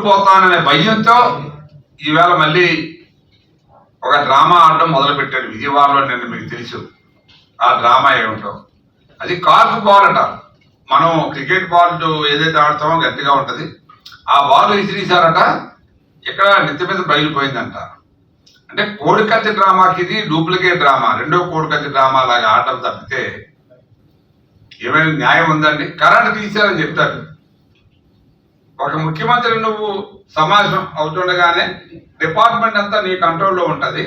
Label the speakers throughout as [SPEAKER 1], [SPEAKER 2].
[SPEAKER 1] ఓడిపోతాననే భయంతో ఈవేళ మళ్ళీ ఒక డ్రామా ఆడడం మొదలుపెట్టాడు విజయవాడలో నేను మీకు తెలుసు. ఆ డ్రామా ఏమిటో. అది కార్క్ బాల్ అంట. మనం క్రికెట్ బాల్ ఏదైతే ఆడతామో గట్టిగా ఉంటుంది. ఆ బాల్ విసిరీసారట ఇక్కడ నెత్తి మీద బయలుపోయిందంట. అంటే కోడికత్తి డ్రామాకి ఇది డూప్లికేట్ డ్రామా. రెండో కోడికత్తి డ్రామా లాగా ఆడటం తప్పితే ఏమైనా న్యాయం ఉందండి? కరెంట్ తీశారని చెప్తారు. ఒక ముఖ్యమంత్రి నువ్వు సమాజం అవుతుండగానే డిపార్ట్మెంట్ అంతా నీ కంట్రోల్లో ఉంటుంది.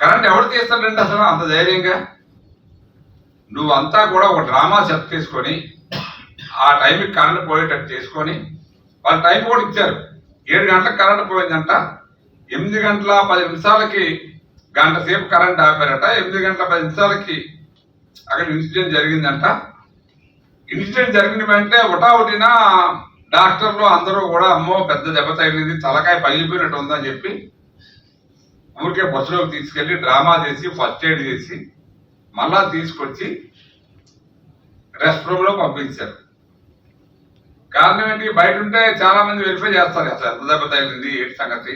[SPEAKER 1] కరెంట్ ఎవరు తీస్తాడంటే అసలు అంత ధైర్యంగా? నువ్వు అంతా కూడా ఒక డ్రామా సెట్ తీసుకొని ఆ టైంకి కరెంట్ పోయేటట్టు చేసుకొని వాళ్ళ టైం కూడా ఇచ్చారు. ఏడు గంటలకు కరెంట్ పోయిందంట. ఎనిమిది గంటల పది నిమిషాలకి గంట సేపు కరెంట్ ఆపారట. ఎనిమిది గంటల పది నిమిషాలకి అక్కడ ఇన్సిడెంట్ జరిగిందంట. ఇన్సిడెంట్ జరిగిన వెంటనే ఒకటిన డాక్టర్లు అందరూ కూడా అమ్మో పెద్ద దెబ్బ తగిలింది తలకాయ పగిలిపోయినట్టు ఉందని చెప్పి ఊరికే బస్సులోకి తీసుకెళ్ళి డ్రామా చేసి ఫస్ట్ ఎయిడ్ చేసి మళ్ళా తీసుకొచ్చి రెస్ట్ రూమ్లో పంపించారు. కారణం ఏంటి? బయట ఉంటే చాలా మంది వెరిఫై చేస్తారు. అసలు ఎంత దెబ్బ తగిలింది? ఏంటి సంగతి?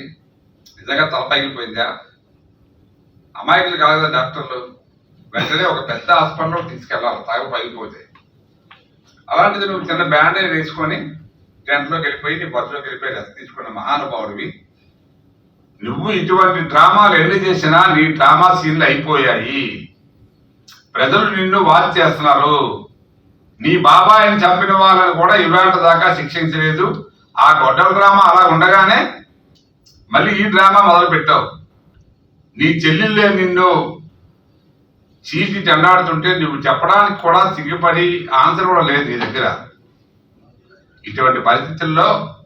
[SPEAKER 1] నిజంగా తల పగిలిపోయిందా? అమాయకులు కాదు డాక్టర్లు. వెంటనే ఒక పెద్ద హాస్పిటల్లో తీసుకెళ్ళాలి. తాగు పగిలిపోతే. అలాంటిది నువ్వు చిన్న బ్యాండేజ్ వేసుకొని టెంట్లోకి వెళ్ళిపోయి నీ బస్సులోకి వెళ్ళిపోయి రెస్ట్ తీసుకున్న మహానుభావుడివి నువ్వు ఇటువంటి డ్రామాలు ఎన్ని చేసినా నీ డ్రామా సీన్లు అయిపోయాయి. ప్రజలు నిన్ను వాచ్ చేస్తున్నారు. నీ బాబాయిని చంపిన వాళ్ళని కూడా ఇవాళ దాకా శిక్షించలేదు. ఆ గొడ్డల డ్రామా అలా ఉండగానే మళ్ళీ ఈ డ్రామా మొదలు పెట్టావు నీ చెల్లెళ్ళే నిన్ను చీటి చెండాడుతుంటే నువ్వు చెప్పడానికి కూడా సిగ్గుపడి ఆన్సర్ కూడా లేదు నీ దగ్గర. ఇటువంటి పరిస్థితుల్లో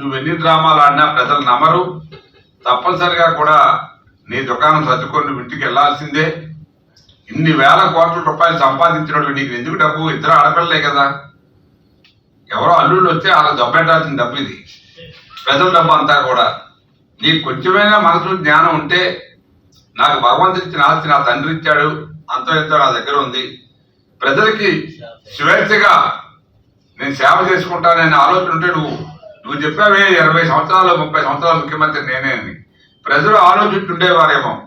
[SPEAKER 1] నువ్వు ఎన్ని డ్రామాలు ఆడినా ప్రజలు నమ్మరు. తప్పనిసరిగా కూడా నీ దుకాణం సర్దుకొని నువ్వు ఇంటికి వెళ్ళాల్సిందే ఇన్ని వేల కోట్ల రూపాయలు సంపాదించినట్టు నీకు ఎందుకు డబ్బు? ఇద్దరు ఆడపిల్లలే కదా. ఎవరో అల్లుళ్ళు వచ్చి అలా దెబ్బెట్టాల్సిన డబ్బు ఇది. ప్రజల డబ్బు అంతా కూడా. నీకు కొంచెమైనా మనసు జ్ఞానం ఉంటే నాకు భగవంతుడు ఇచ్చిన ఆస్తి నా తండ్రి ఇచ్చాడు. అంతో ఎంతో నా దగ్గర ఉంది. ప్రజలకి స్వేచ్ఛగా నేను సేవ చేసుకుంటాననే ఆలోచన ఉంటే నువ్వు నువ్వు చెప్పావే ఇరవై సంవత్సరాలు ముప్పై సంవత్సరాలు ముఖ్యమంత్రి నేనే అని. ప్రజలు ఆలోచిస్తుండేవారేమో.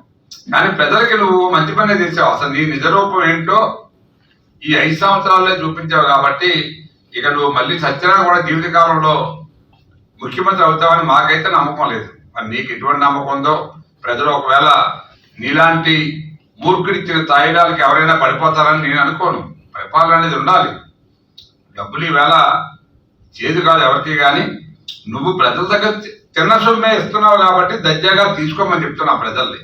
[SPEAKER 1] కానీ ప్రజలకి నువ్వు మంచి పనే చేసావు. అసలు నీ నిజ రూపం ఏంటో ఈ ఐదు సంవత్సరాల్లో చూపించావు కాబట్టి ఇక నువ్వు మళ్ళీ సత్యనారాయణ కూడా జీవితకాలంలో ముఖ్యమంత్రి అవుతావని మాకైతే నమ్మకం లేదు. మరి నీకు ఎటువంటి నమ్మకం ఉందో? ప్రజలు ఒకవేళ నీలాంటి మూర్ఖుడిచ్చిన తాయిలాలకి ఎవరైనా పడిపోతారని నేను అనుకోను. పరిపాలన అనేది ఉండాలి. డబ్బులు ఈవేళ చేదు కాదు ఎవరికి కానీ నువ్వు ప్రజల దగ్గర చిన్న సొమ్మే ఇస్తున్నావు కాబట్టి దర్జాగా తీసుకోమని చెప్తున్నా ప్రజల్ని.